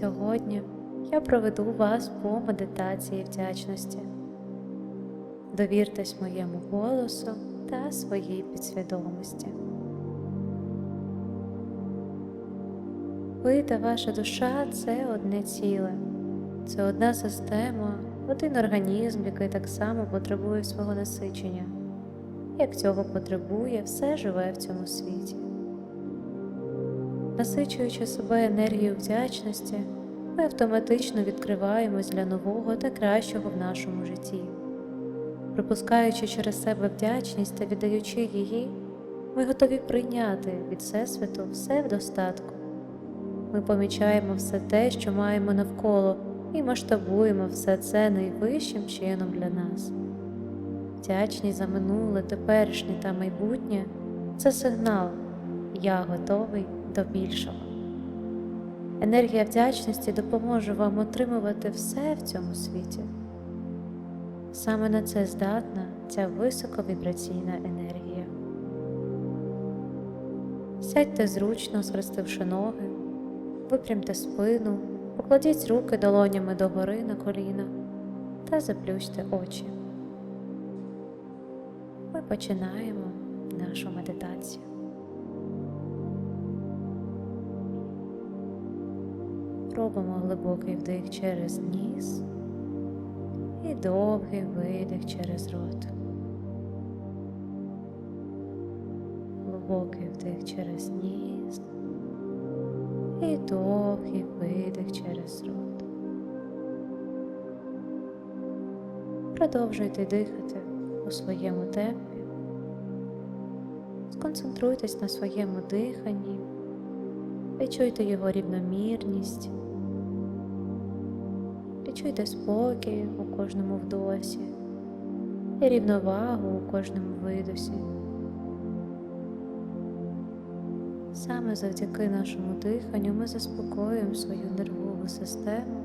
Сьогодні я проведу вас по медитації вдячності. Довіртесь моєму голосу та своїй підсвідомості. Ви та ваша душа це одне ціле, це одна система, один організм, який так само потребує свого насичення, як цього потребує все живе в цьому світі. Насичуючи себе енергією вдячності, ми автоматично відкриваємось для нового та кращого в нашому житті. Пропускаючи через себе вдячність та віддаючи її, ми готові прийняти від Всесвіту все в достатку. Ми помічаємо все те, що маємо навколо, і масштабуємо все це найвищим чином для нас. Вдячність за минуле, теперішнє та майбутнє це сигнал Я готовий до більшого. Енергія вдячності допоможе вам отримувати все в цьому світі. Саме на це здатна ця високовібраційна енергія. Сядьте зручно, схрестивши ноги, випрямте спину, покладіть руки долонями догори на коліна та заплющте очі. Ми починаємо нашу медитацію. Робимо глибокий вдих через ніс і довгий видих через рот. Глибокий вдих через ніс і довгий видих через рот. Продовжуйте дихати у своєму темпі. Сконцентруйтесь на своєму диханні, відчуйте його рівномірність. Відчуйте спокій у кожному вдосі і рівновагу у кожному видосі. Саме завдяки нашому диханню ми заспокоюємо свою нервову систему.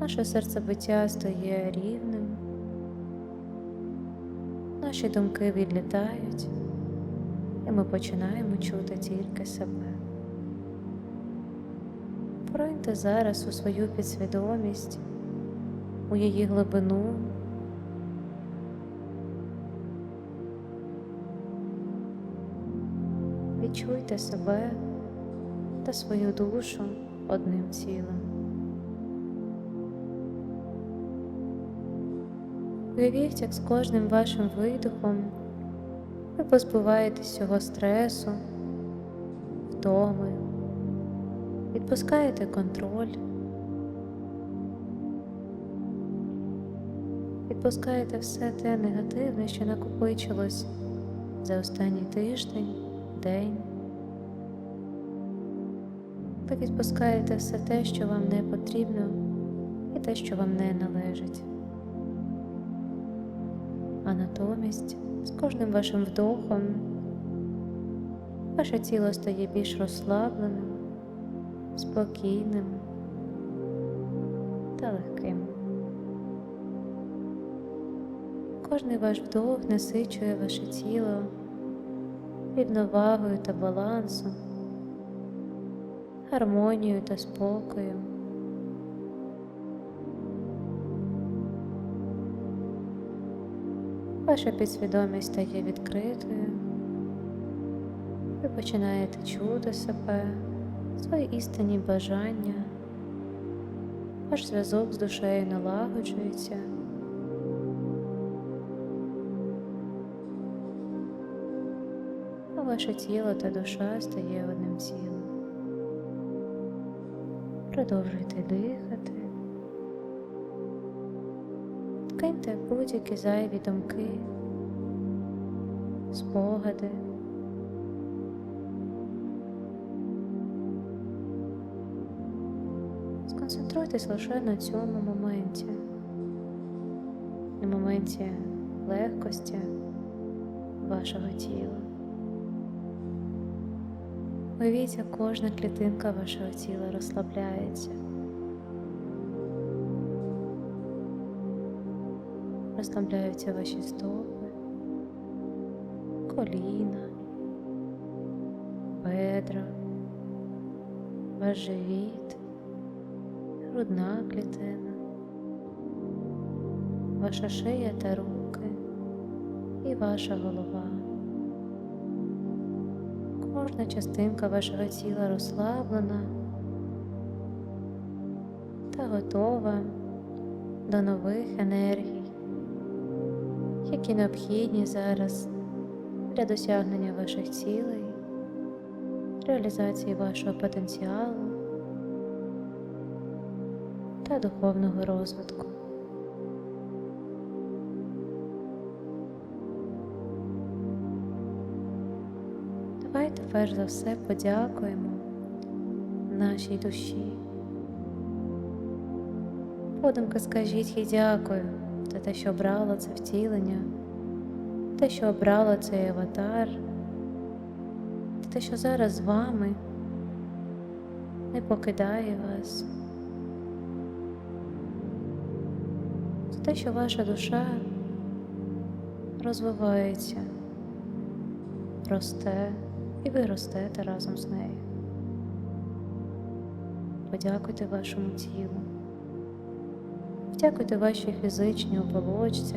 Наше серцебиття стає рівним, наші думки відлітають, і ми починаємо чути тільки себе. Пориньте зараз у свою підсвідомість, у її глибину. Відчуйте себе та свою душу одним цілим. Уявіть, як з кожним вашим видохом ви позбуваєтесь цього стресу, втоми, відпускаєте контроль, відпускаєте все те негативне, що накопичилось за останній тиждень, день. Ви відпускаєте все те, що вам не потрібно, і те, що вам не належить. А натомість з кожним вашим вдохом ваше тіло стає більш розслабленим, спокійним та легким. Кожний ваш вдох насичує ваше тіло рівновагою та балансом, гармонією та спокоєм. Ваша підсвідомість стає відкритою. Ви починаєте чути себе, свої істинні бажання. Ваш зв'язок з душею налагоджується. А ваше тіло та душа стає одним цілим. Продовжуйте дихати. Киньте будь-які зайві думки, спогади. Сконцентруйтесь лише на цьому моменті, на моменті легкості вашого тіла. Уявіть, як кожна клітинка вашого тіла розслабляється. Розслабляються ваші стопи, коліна, бедра, ваш живіт, грудна клітина, ваша шия та руки і ваша голова. Кожна частинка вашого тіла розслаблена та готова до нових енергій, які необхідні зараз для досягнення ваших цілей, реалізації вашого потенціалу та духовного розвитку. Давайте перш за все подякуємо нашій душі. Подумки скажіть їй дякую за те, що обрала це втілення, те, що обрала цей аватар, те, що зараз з вами не покидає вас, те, що ваша душа розвивається, росте і ви ростете разом з нею. Подякуйте вашому тілу. Дякуйте вашій фізичній оболочці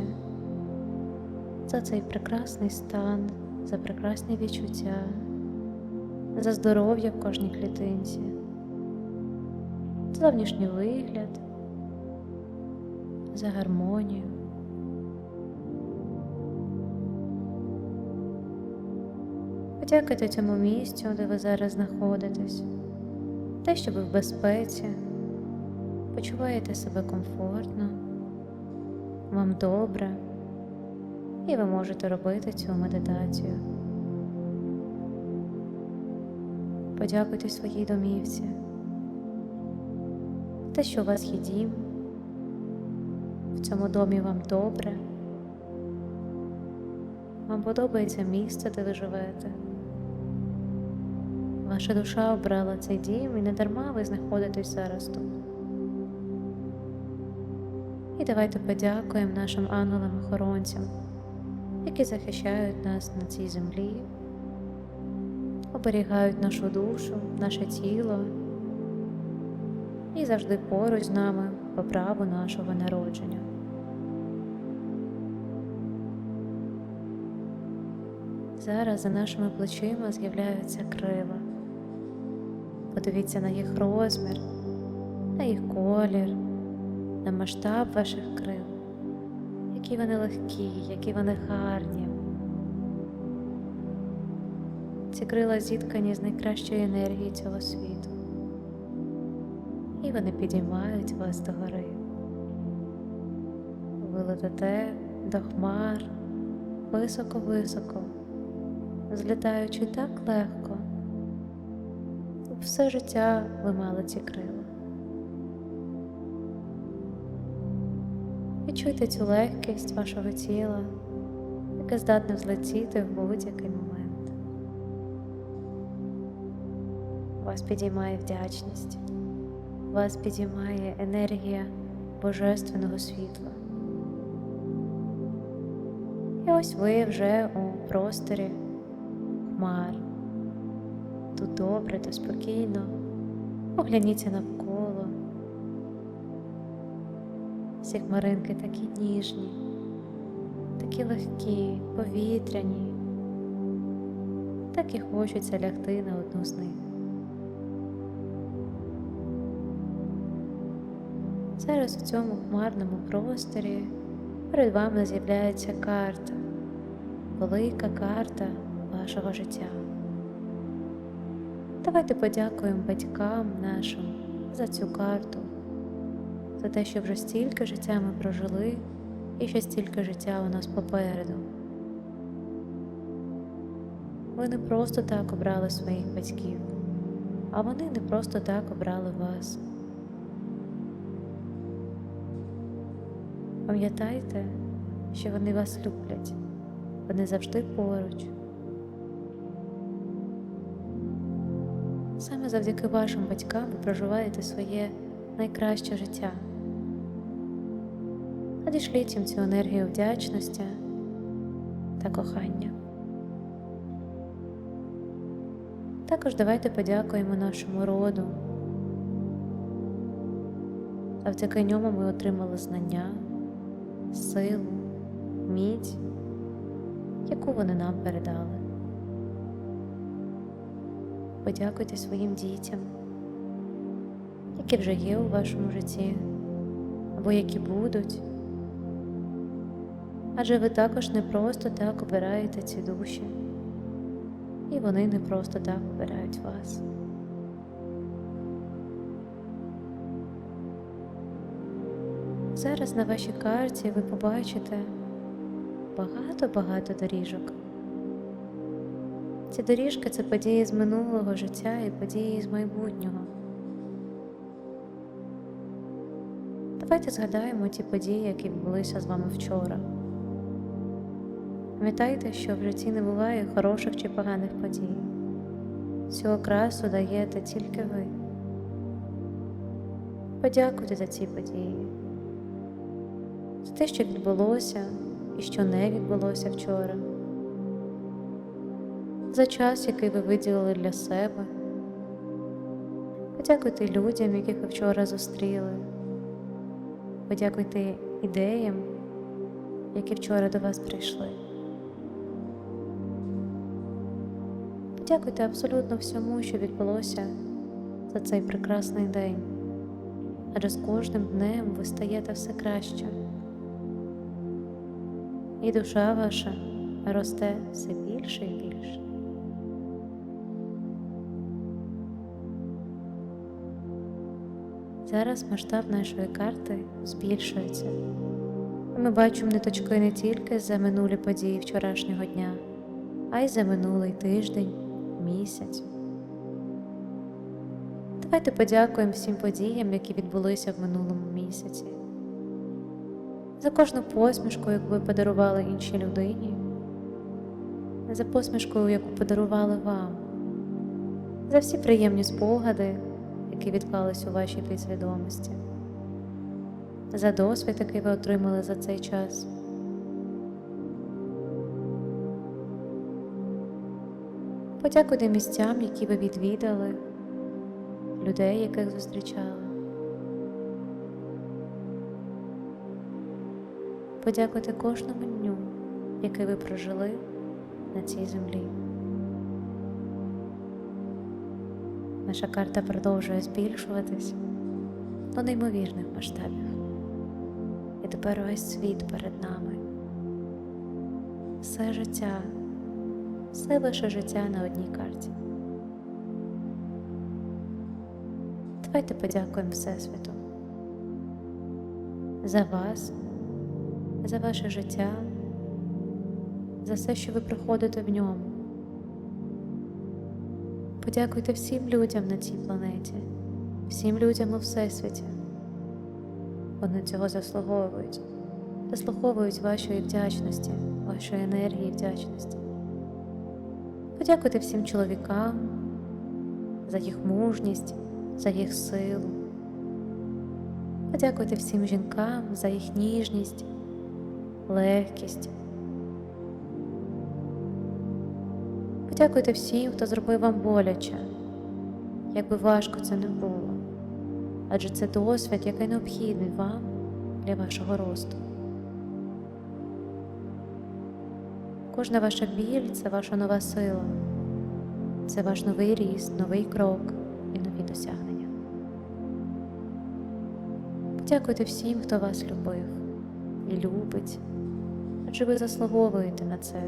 за цей прекрасний стан, за прекрасні відчуття, за здоров'я в кожній клітинці, зовнішній вигляд, за гармонію. Подякуйте цьому місцю, де ви зараз знаходитесь, те, що ви в безпеці. Почуваєте себе комфортно, вам добре, і ви можете робити цю медитацію. Подякуйте своїй домівці, те, що у вас є дім, в цьому домі вам добре, вам подобається місце, де ви живете. Ваша душа обрала цей дім і не дарма ви знаходитесь зараз тут. І давайте подякуємо нашим ангелам-охоронцям, які захищають нас на цій землі, оберігають нашу душу, наше тіло і завжди поруч з нами по праву нашого народження. Зараз за нашими плечима з'являються крила. Подивіться на їх розмір, на їх колір на масштаб ваших крил, які вони легкі, які вони гарні. Ці крила зіткані з найкращої енергії цього світу, і вони підіймають вас до гори. Ви летите до хмар високо-високо, злітаючи так легко. Все життя ви мали ці крила. Відчуйте цю легкість вашого тіла, яке здатне взлетіти в будь-який момент. Вас підіймає вдячність, вас підіймає енергія Божественного світла. І ось ви вже у просторі хмар. Тут добре та спокійно. Огляніться навколо. Ці хмаринки такі ніжні, такі легкі, повітряні, так і хочеться лягти на одну з них. Зараз у цьому хмарному просторі перед вами з'являється карта, велика карта вашого життя. Давайте подякуємо батькам нашим за цю карту за те, що вже стільки життя ми прожили і ще стільки життя у нас попереду. Ви не просто так обрали своїх батьків, а вони не просто так обрали вас. Пам'ятайте, що вони вас люблять, вони завжди поруч. Саме завдяки вашим батькам ви проживаєте своє найкраще життя. Надішліть їм цю енергію вдячності та кохання. Також давайте подякуємо нашому роду, завдяки ньому ми отримали знання, силу, міць, яку вони нам передали. Подякуйте своїм дітям, які вже є у вашому житті, або які будуть. Адже ви також не просто так обираєте ці душі, і вони не просто так обирають вас. Зараз на вашій карті ви побачите багато-багато доріжок. Ці доріжки це події з минулого життя і події з майбутнього. Давайте згадаємо ті події, які відбулися з вами вчора. Пам'ятайте, що в житті не буває хороших чи поганих подій. Цю окрасу даєте тільки ви. Подякуйте за ці події, за те, що відбулося і що не відбулося вчора, за час, який ви виділили для себе. Подякуйте людям, яких ви вчора зустріли. Подякуйте ідеям, які вчора до вас прийшли. Подякуйте абсолютно всьому, що відбулося за цей прекрасний день, адже з кожним днем ви стаєте все краще, і душа ваша росте все більше і більше. Зараз масштаб нашої карти збільшується. Ми бачимо ниточки не тільки за минулі події вчорашнього дня, а й за минулий тиждень, місяць. Давайте подякуємо всім подіям, які відбулися в минулому місяці. За кожну посмішку, яку ви подарували іншій людині, за посмішкою, яку подарували вам, за всі приємні спогади, які відклались у вашій підсвідомості, за досвід, який ви отримали за цей час. Подякуйте місцям, які ви відвідали, людей, яких зустрічали. Подякуйте кожному дню, який ви прожили на цій землі. Наша карта продовжує збільшуватись до неймовірних масштабів. І тепер весь світ перед нами. Все життя, все ваше життя на одній карті. Давайте подякуємо Всесвіту за вас, за ваше життя, за все, що ви проходите в ньому. Подякуйте всім людям на цій планеті, всім людям у Всесвіті. Вони цього заслуговують, заслуговують вашої вдячності, вашої енергії вдячності. Подякуйте всім чоловікам за їх мужність, за їх силу. Подякуйте всім жінкам за їх ніжність, легкість. Подякуйте всім, хто зробив вам боляче, як би важко це не було, адже це досвід, який необхідний вам для вашого росту. Кожна ваша біль це ваша нова сила, це ваш новий ріст, новий крок і нові досягнення. Подякуйте всім, хто вас любив і любить, адже ви заслуговуєте на це.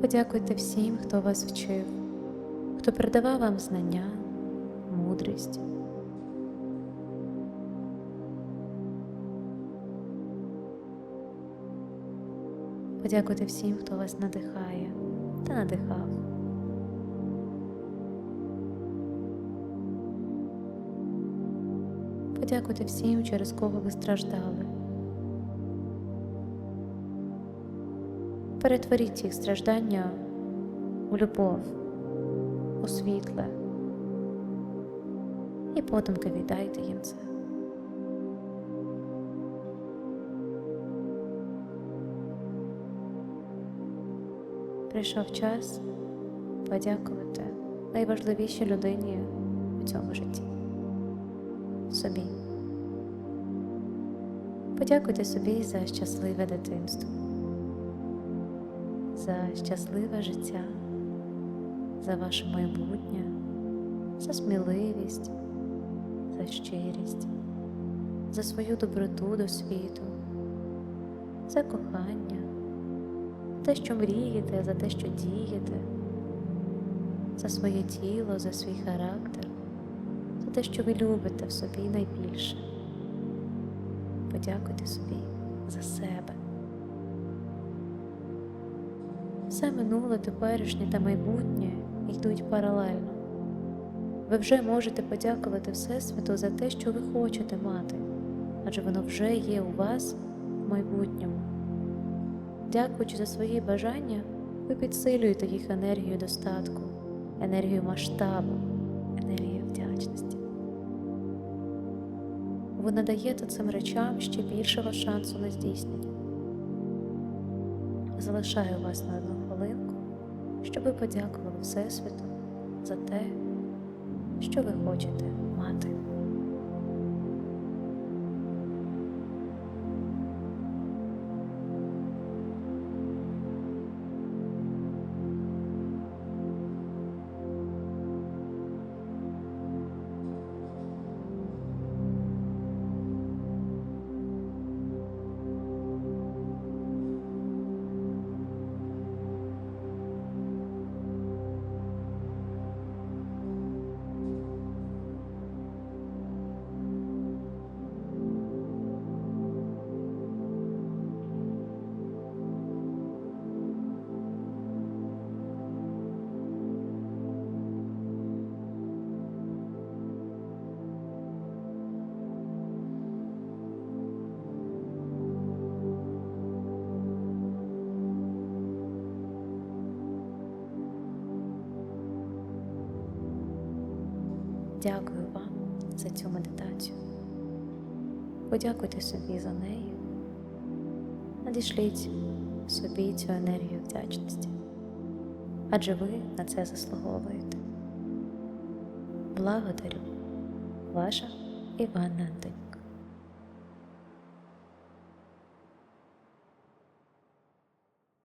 Подякуйте всім, хто вас вчив, хто передавав вам знання, мудрість. Подякуйте всім, хто вас надихає та надихав. Подякуйте всім, через кого ви страждали. Перетворіть їх страждання у любов, у світле, і подумки віддайте їм це. Прийшов час подякувати найважливішій людині у цьому житті собі. Подякуйте собі за щасливе дитинство, за щасливе життя, за ваше майбутнє, за сміливість, за щирість, за свою доброту до світу, за кохання, те, що мрієте, за те, що дієте, за своє тіло, за свій характер, за те, що ви любите в собі найбільше. Подякуйте собі за себе. Все минуле, теперішнє та майбутнє йдуть паралельно. Ви вже можете подякувати Всесвіту за те, що ви хочете мати, адже воно вже є у вас в майбутньому. Дякуючи за свої бажання, ви підсилюєте їх енергію достатку, енергію масштабу, енергію вдячності. Ви надаєте цим речам ще більшого шансу на здійснення. Залишаю вас на одну хвилинку, щоб ви подякували Всесвіту за те, що ви хочете мати. Дякую вам за цю медитацію. Подякуйте собі за неї. Надішліть собі цю енергію вдячності, адже ви на це заслуговуєте. Благодарю, ваша Іванна Антонівна.